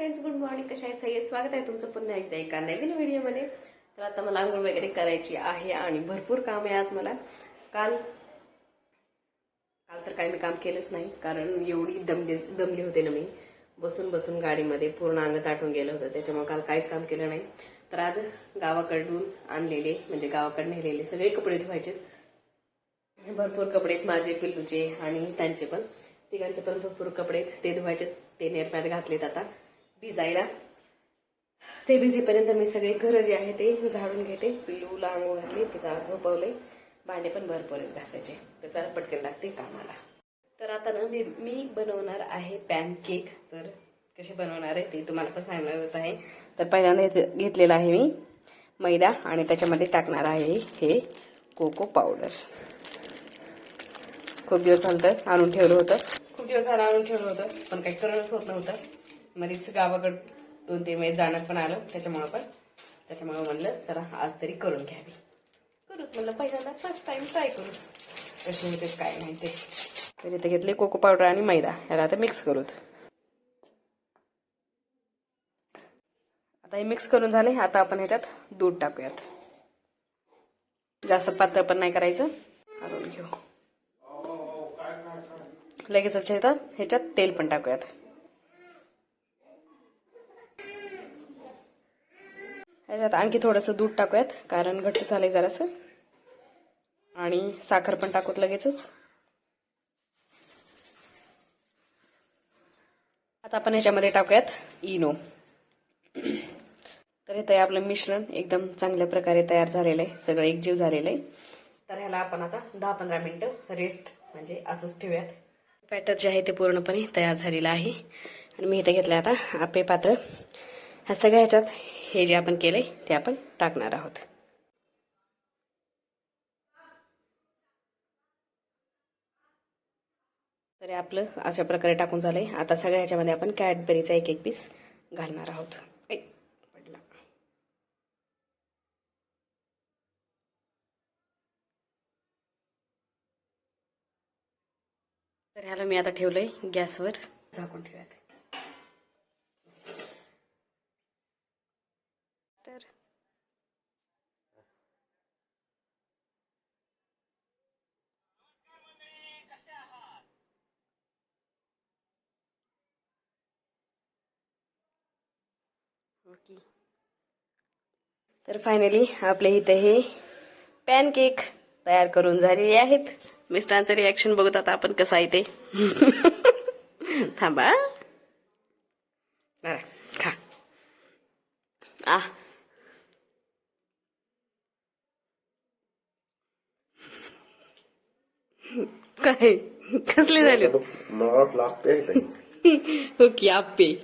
Friends good morning कशा आहेत? सगळे स्वागत आहे तुमचं पुन्हा एकदा एका नवीन व्हिडिओमध्ये. तर आता मला आंघोळ वगैरे करायची आहे आणि भरपूर काम आहे आज मला. काल काल तर काही मी काम केलंच नाही कारण एवढी दमली दमली होते ना मी. बसून बसून गाडीमध्ये पूर्ण अंग ताटून गेलं होतं त्याच्यामुळे काल काहीच काम केलं नाही. तर आज गावाकडून आणलेले म्हणजे गावाकडे नेलेले सगळे कपडे धुवायचे भरपूर कपडे आहेत माझे पिल्लूचे आणि त्यांचे पण. तिघांचे पण भरपूर कपडे आहेत ते धुवायचे ते नेरप्यात घातलेत आता. भिजायला ते भिजेपर्यंत मी सगळे घर जे आहे ते झाडून घेते. पिलूला आंघोळ घातली तिला झोपवले. भांडे पण भरपूर आहेत घासायचे. तर पटकन लागते कामाला. तर आता ना मी मी बनवणार आहे पॅन केक तर कसे बनवणार आहे ते तुम्हाला पण सांगणारच आहे. तर पहिल्यांदा घेतलेला आहे मी मैदा आणि त्याच्यामध्ये टाकणार आहे हे कोको पावडर खूप दिवस झालं तर आणून ठेवलं होतं. खूप दिवस झालं आणून ठेवलं होतं पण काही करणंच होत नव्हतं. मध्येच गावाकडं दोन तीन वेळेस जाण्यात पण आलं. त्याच्यामुळं पण त्याच्यामुळं म्हणलं चला आज तरी करून घ्यावी. करू म्हणलं पहिल्यांदा फर्स्ट टाइम ट्राय करू कसे होते काय नाही ते तर इथे घेतले कोको पावडर आणि मैदा. याला आता मिक्स करूत. आता हे मिक्स करून झाले. आता आपण ह्याच्यात दूध टाकूयात. जास्त पातळ पण नाही करायचं. हलवून घेऊ. लगेच ह्याच्यात ह्याच्यात तेल पण टाकूयात. ह्याच्यात आणखी थोडंसं दूध टाकूयात कारण घट्ट झालंय जरासं. आणि साखर पण टाकूत लगेचच. आता आपण ह्याच्यामध्ये टाकूयात इनो. तर हे तयार आपलं मिश्रण एकदम चांगल्या प्रकारे तयार झालेलं आहे सगळं एकजीव झालेलं आहे. तर ह्याला आपण आता दहा पंधरा मिनिटं रेस्ट म्हणजे असंच ठेवूयात. बॅटर जे आहे ते पूर्णपणे तयार झालेलं आहे. आणि मी इथे घेतलं आता आपे पात्र. ह्या सगळ्या ह्याच्यात हे जे आपण केलंय ते आपण टाकणार आहोत. तर आपलं अशा प्रकारे टाकून झालंय. आता सगळ्या ह्याच्यामध्ये आपण कॅडबेरीचा एक एक पीस घालणार आहोत. पडला. तर ह्याला मी आता ठेवलंय गॅसवर. झाकून ठेवूयात तर ओके तर फायनली आपल्या इथे हे पॅनकेक तयार करून झालेले आहेत. मिस्टरांचं रिॲक्शन बघत आता आपण कसं आहे ते. थांबा. खा. आ. काय? कसले झाले? आपे. ओके आप्पे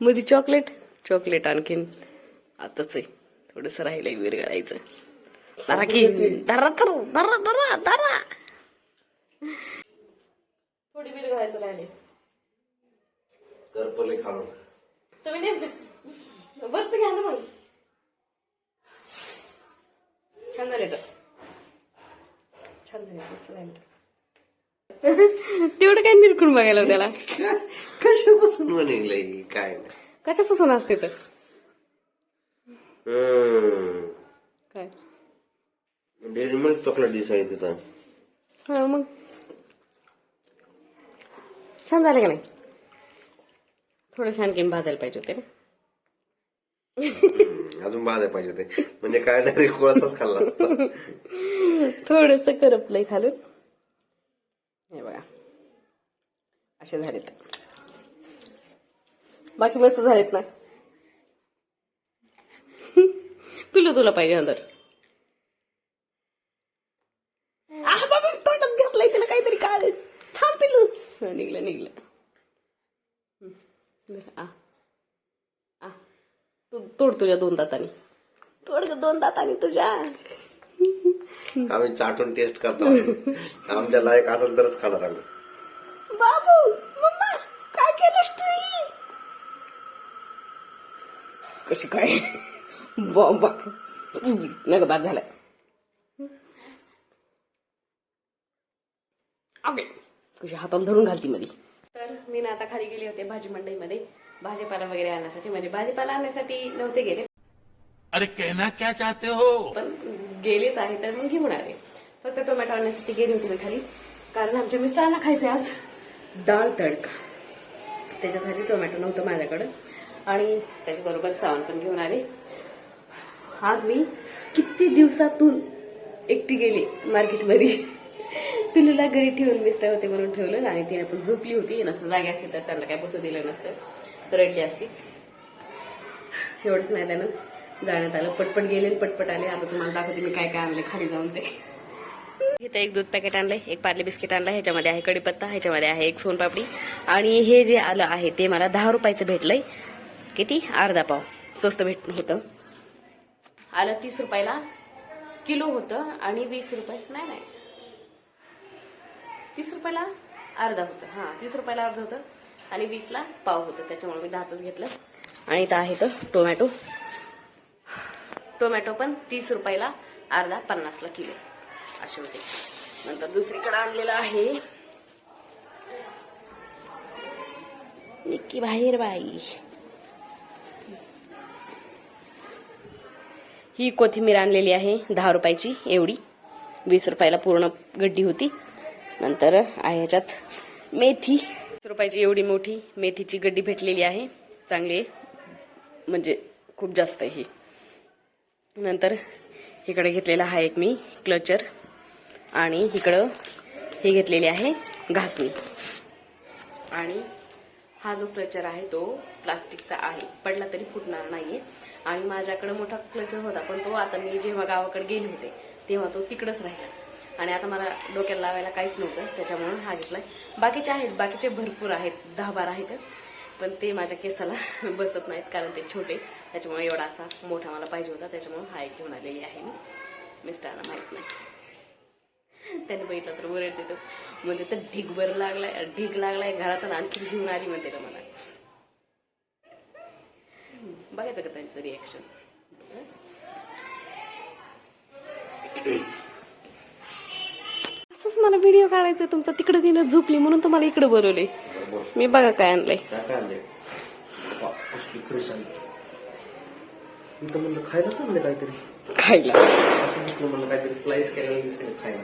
मध्ये चॉकलेट चॉकलेट आणखीन. आताच आहे. थोडस राहिलंय विरघळायचं धरा की धरा तर धरा धरा धरा. थोडी विरघळायचं राहिले. करपले खाऊन. तुम्ही नेमकं बरच घ्या ना मग. छान झाले तर. छान झाले मस्त झाले तेवढं काय निरखून बघायला त्याला? कशापासून म्हणले काय कशापासून असते तर. काय? डेअरी मिल्क चॉकलेट दिसायला तिथं. हा मग. छान झाले का नाही? थोडं आणखीन भाजायला पाहिजे होते ना. अजून भाजायला पाहिजे होते. म्हणजे काय डायरेक्ट कोळाचाच खाल्ला. असता थोडस करपलंय खालून. हे बघा. असे झालेत. बाकी मस्त झालेत ना. पिलू तुला पाहिजे अंदर आह बाबा तोंडात घातलंय तिला काहीतरी काय थांब पिलू. निघलं निघलं. आ तू तोड तुझ्या दोन दातानी. तोड ग दोन दातानी तुझ्या. आम्ही चाटून टेस्ट करतो. आमच्या लायक असेल तरच खाणार आम्ही बाबू मम्मा काय केलंस तू कशी काय? बॉम्बा नग बाद झालाय. ओके. कशी हाताला धरून घालती मध्ये तर मी ना आता खाली गेले होते भाजी मंडईमध्ये. भाजीपाला वगैरे आणण्यासाठी म्हणजे भाजीपाला आणण्यासाठी नव्हते गेले. अरे कहना क्या चाहते हो? पण गेलेच आहे तर मग घेऊन आले. फक्त टोमॅटो आणण्यासाठी गेले होते मी खाली. कारण आमच्या मिस्टरांना खायचे आज. डाळ तडका. त्याच्यासाठी टोमॅटो नव्हतं माझ्याकडं. आणि त्याच्याबरोबर सावण पण घेऊन आले. आज मी किती दिवसातून एकटी गेली मार्केटमध्ये. पिलूला घरी ठेवून मिस्टर होते म्हणून ठेवलं आणि तिने पण झोपली होती. नसतं जागे असते तर त्यांना काय बसू दिलं नसतं. रडली असती. एवढंच नाही त्यानं जाण्यात आलं. पटपट गेले आणि पटपट आले. आता तुम्हाला दाखवते मी काय काय आणले खाली जाऊन ते. इथं एक दूध पॅकेट आणलंय एक पार्ले बिस्किट आणलं ह्याच्यामध्ये आहे कढीपत्ता ह्याच्यामध्ये आहे एक सोनपापडी. आणि हे जे आलं आहे ते मला दहा रुपयाचं भेटलंय. किती? अर्धा पाव. स्वस्त भेट होतं. आलं तीस रुपयाला. किलो होतं आणि वीस रुपये. नाही नाही. तीस रुपयाला अर्धा होतं. हां तीस रुपयाला अर्धा होतं आणि वीसला पाव होतं. त्याच्यामुळे मी दहाच घेतलं. आणि इथं आहे तर टोमॅटो. टोमॅटो पण तीस रुपयाला अर्धा पन्नासला किलो. असे होते. नंतर दुसरीकडे आणलेलं आहे. निक्की बाहेर बाई. ही कोथिंबीर आणलेली आहे दहा रुपयाची एवढी. वीस रुपयाला पूर्ण गड्डी होती. नंतर आहे ह्याच्यात मेथी. वीस रुपयाची एवढी मोठी मेथीची गड्डी भेटलेली आहे. चांगली म्हणजे खूप जास्त आहे ही. नंतर इकडे घेतलेला आहे एक मी क्लचर. आणि इकडं हे घेतलेली आहे घासणी. आणि हा जो क्लचर आहे तो प्लास्टिकचा आहे पडला तरी फुटणार नाहीये. आणि माझ्याकडे मोठा क्लचर होता पण तो आता मी जेव्हा गावाकडे गेले होते तेव्हा तो तिकडंच राहिला. आणि आता मला डोक्याला लावायला काहीच नव्हतं त्याच्यामुळे हा घेतलाय. बाकीचे आहेत बाकीचे भरपूर आहेत दहा बारा आहेत. पण ते माझ्या केसाला बसत नाहीत कारण ते छोटे. त्याच्यामुळे एवढा असा मोठा मला पाहिजे होता त्याच्यामुळे हा एक घेऊन आलेली आहे मी. मिस्टरांना माहीत नाही. त्याने बघितलं तर ओरडतेच म्हणजे तर ढीगभर लागलाय ढीग लागलाय घरात आणि आणखी घेऊन आली म्हणते का मला. बघायचं का त्यांचं रिॲक्शन असंच मला व्हिडिओ काढायचा तुमचा. तिकडे तिनं झोपली म्हणून तर मला इकडे बोलवले मी बघा काय आणलंय. खायला चालले काहीतरी. खायला. काहीतरी स्लाइस केलेलं दिसलं खायला.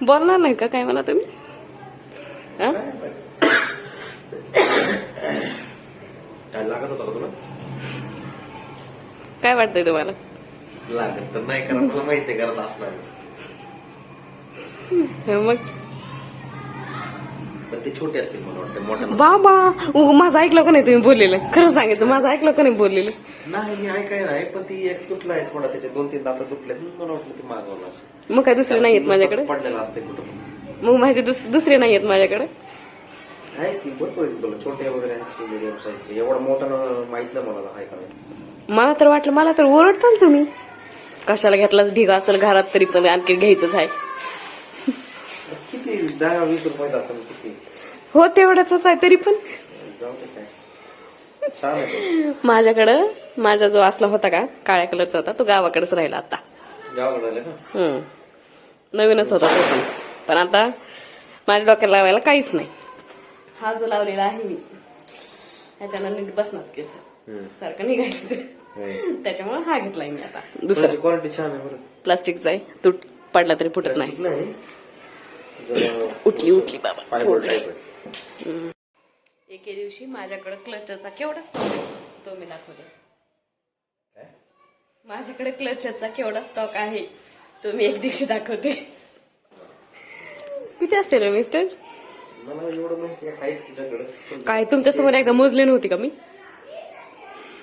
बोलणार नाही का काय मला तुम्ही? हा? काय लागत होता का तुला? काय वाटतंय तुम्हाला? लागत तर नाही कारण मला माहिती आहे करत असणार. हं, मग पण ते छोटे असतील मला वाटतं मोठ्या बाबा उग माझं ऐकलं का नाही तुम्ही बोललेलं? खरं सांगायचं माझं ऐकलं का नाही बोललेलं? नाही मी ऐकाय नाही पण ती एक तुटला आहे थोडा त्याचे दोन तीन दाता तुटले मला वाटलं ते मागवलं मग काय दुसरे नाही आहेत माझ्याकडे? पडलेलं असते कुठं पण. मग माझे दुस- दुसरे नाही आहेत माझ्याकडे? आहे ती भरपूर आहे तुला छोटे वगैरे आहेत मीडियम साईजचे एवढा मोठा न- माहीत नाही मला आहे का नाही. मला तर वाटलं मला तर ओरडताल तुम्ही. कशाला घेतलाच ढिगा असेल घरात तरी पण आणखी घ्यायचंच आहे. किती? दहा वीस रुपयाचा असेल किती? हो तेवढंच आहे तरी पण. जाऊ दे काय. छान आहे. माझ्याकडं माझा जो असला होता का काळ्या कलरचा होता तो गावाकडेच राहिला आता. तो. गावाकडे आले का? हम्म. नवीनच होता तो पण. पण आता माझ्या डोक्याला लावायला काहीच नाही. हा जो लावलेला आहे मी ह्याच्यानं नीट बसणार केस. सारखं निघायचं. त्याच्यामुळे हा घेतलाय मी आता. दुसरा. क्वालिटी छान आहे बरं. प्लास्टिकचा आहे. तुट पडला तरी फुटत नाही. ठीक नाही. जरा उठली उठली बाबा. एके दिवशी माझ्याकडे क्लचरचा केवढा स्टॉक आहे तो मी दाखवते? माझ्याकडे क्लचरचा केवढा स्टॉक आहे तो मी एक दिवशी दाखवते. किती असते ना मिस्टर काय तुमच्यासमोर एकदा मोजले नव्हती का मी?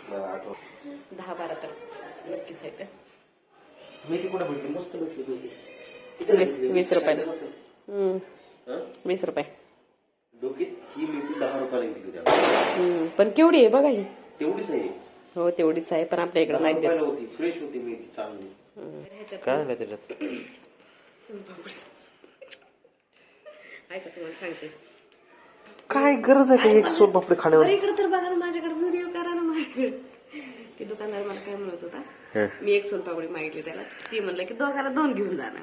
दहा बारा तर नक्कीच आहे का मेथी कुठे भेटली? मस्त भेटली मेथी वीस रुपयाला? वीस रुपये. डोक्यात ही मेथी दहा रुपयाला घेतली होती हम्म, पण केवढी आहे बघा ही. तेवढीच आहे हो तेवढीच आहे पण आपल्या इकडे दहा नाही देत. रुपयाला होती फ्रेश होती मेथी चांगली. काय आलं त्याच्यात. ऐका तुम्हाला सांगते. काय गरज आहे का एक सोन पापडी खाण्यावर? इकडे तर बघा ना माझ्याकडे व्हिडिओ करा ना माझ्याकडे. ते दुकानदार मला काय म्हणत होता. मी एक सोनपापडी मागितली त्याला. ती म्हणलं की दोघाला दोन घेऊन जाणार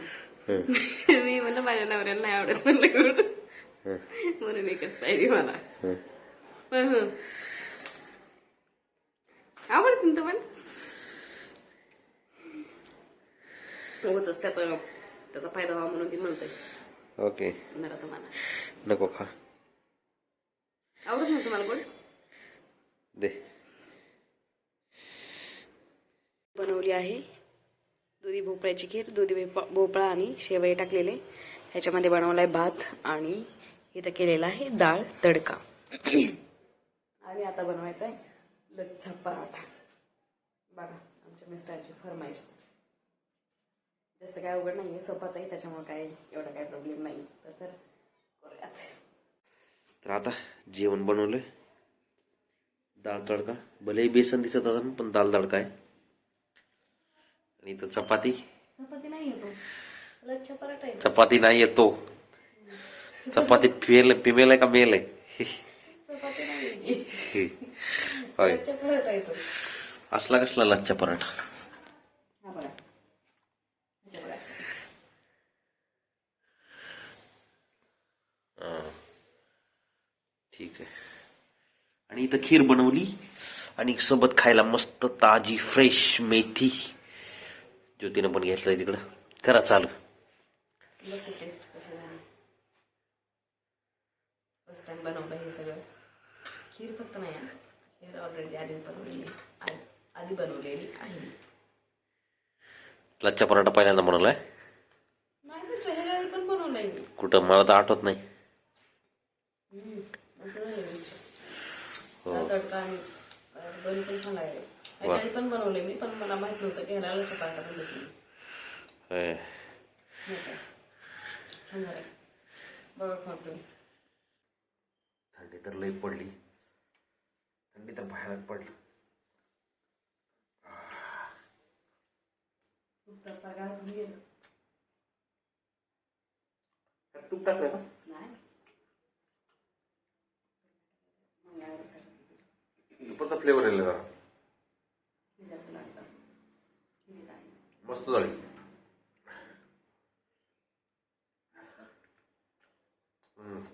मी म्हणलं माझ्या नवऱ्याला नाही आवडत म्हणलं म्हणून एकच पाहिजे मला. आवडते ना तुम्हाला उगाचच त्याचा त्याचा फायदा व्हावा म्हणून ती म्हणते ओके जरा तुम्हाला नको खा आवडत ना तुम्हाला गोड दे बनवली आहे दुधी भोपळ्याची खीर दुधी भोप- भोपळा आणि शेवई टाकलेले. ह्याच्यामध्ये बनवलाय भात आणि इथं केलेला आहे डाळ तडका. आणि आता बनवायचा आहे लच्छा पराठा. बघा आमच्या मिस्टरांची फरमाईश. जास्त काय अवघड नाही आहे सोपाच आहे त्याच्यामुळे काय एवढा काय प्रॉब्लेम नाही तर चल करूयात. तर आता जेवण बनवलंय. दाल तडका. भलेही बेसन दिसत असेल पण दाल तडका आहे. आणि इथं चपाती. चपाती नाही येतो. लच्छा पराठा आहे. चपाती नाही येतो. चपाती फिमेल फिमेल आहे का मेल आहे? चपाती नाही होय. लच्छा पराठा येतो. असला कसला लच्छा पराठा? हा बघा. बघा. spice. ठीक आहे. आणि इथं खीर बनवली. आणि सोबत खायला मस्त ताजी फ्रेश मेथी. ज्योतीनं पण घेतलंय तिकडं. करा चालू. फर्स्ट टाइम बनवलं हे सगळं. खीर फक्त नाही हा. खीर ऑलरेडी आधीच बनवलेली आहे. आ- आधी बनवलेली आहे. लच्छा पराठा पहिल्यांदा बनवलाय? नाही पण बनवलंय कुठं? मला तर आठवत नाही. असं झालं. डाळ तडका आणि दोन्ही पण छान लागले. आधी पण बनवले मी पण मला माहीत नव्हतं होय. हो का? छान झालं बघा तुम्ही. थंडी तर लई पडली. थंडी तर भयानक पडली. खूप गेलं. तूप टाकलं का? नाही. मंगळवारी कशात तुपाचा फ्लेवर येईल जरा. मस्त झाली हम्म